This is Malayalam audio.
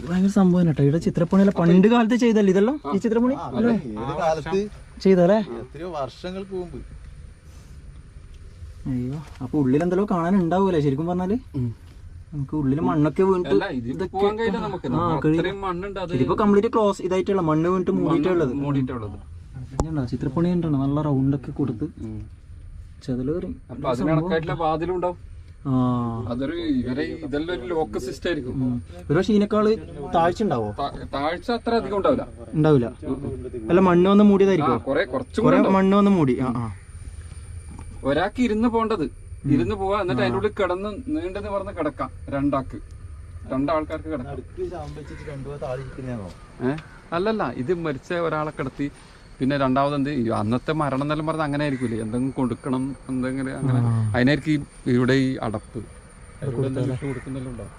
ഇത് ഭയങ്കര സംഭവം കേട്ടോ ഇവിടെ ചിത്രപ്പണിയല്ല പണ്ട് കാലത്ത് ചെയ്തല്ലേ ഇതല്ലോ? ഈ ചിത്രപ്പണി? ഏത് കാലത്ത്? ചെയ്തല്ലേ? എത്രയോ വർഷങ്ങൾക്ക് മുമ്പ്. അയ്യോ അപ്പൊ ഉള്ളിൽ എന്തല്ലോ കാണാൻ ഉണ്ടാവൂലേ ശരിക്കും പറഞ്ഞാൽ? നമുക്ക് ഉള്ളിൽ മണ്ണൊക്കെ വീണിട്ട് ഇതിപ്പോ കംപ്ലീറ്റ് ക്ലോസ് ഇതായിട്ടുള്ള മണ്ണ് വീണിട്ട് മൂടിയിട്ടുള്ളത്. ചിത്രപ്പണി ഉണ്ടോ നല്ല റൗണ്ട് ഒക്കെ കൊടുത്ത് ചെതൽ വരും അതൊരു ഇവരെ ഇതെല്ലാം ഒരു ലോക്കൽ സിസ്റ്റം ആയിരിക്കും. ഒരു പക്ഷെ ഇതിനേക്കാൾ താഴ്ച ഉണ്ടാവോ? താഴ്ച അത്ര അധികം ഉണ്ടാവില്ല. ഉണ്ടാവില്ല. അല്ല മണ്ണ് വന്ന് മൂടിയതായിരിക്കും കൊറേ കുറച്ചും. മണ്ണ് വന്ന് മൂടി. ആ ആ. ഒരാൾക്ക് ഇരുന്ന് പോണ്ടത് ഇരുന്ന് പോവാ എന്നിട്ട് അതിന്റെ ഉള്ളിൽ കിടന്ന് നീണ്ടെന്ന് പറഞ്ഞ് കിടക്കാം രണ്ടാൾക്ക്. രണ്ടാൾക്കാർക്ക് കിടക്കാം. അല്ലല്ല ഇത് മരിച്ച ഒരാളെ കിടത്തി പിന്നെ രണ്ടാമത് എന്ത്? അന്നത്തെ മരണം എന്നെല്ലാം പറഞ്ഞാൽ അങ്ങനെ ആയിരിക്കില്ലേ എന്തെങ്കിലും കൊടുക്കണം എന്തെങ്കിലും അങ്ങനെ. അതിനായിരിക്കും ഇവിടെ ഈ അടപ്പ്. കൊടുക്കുന്നെല്ലാം ഉണ്ടാവും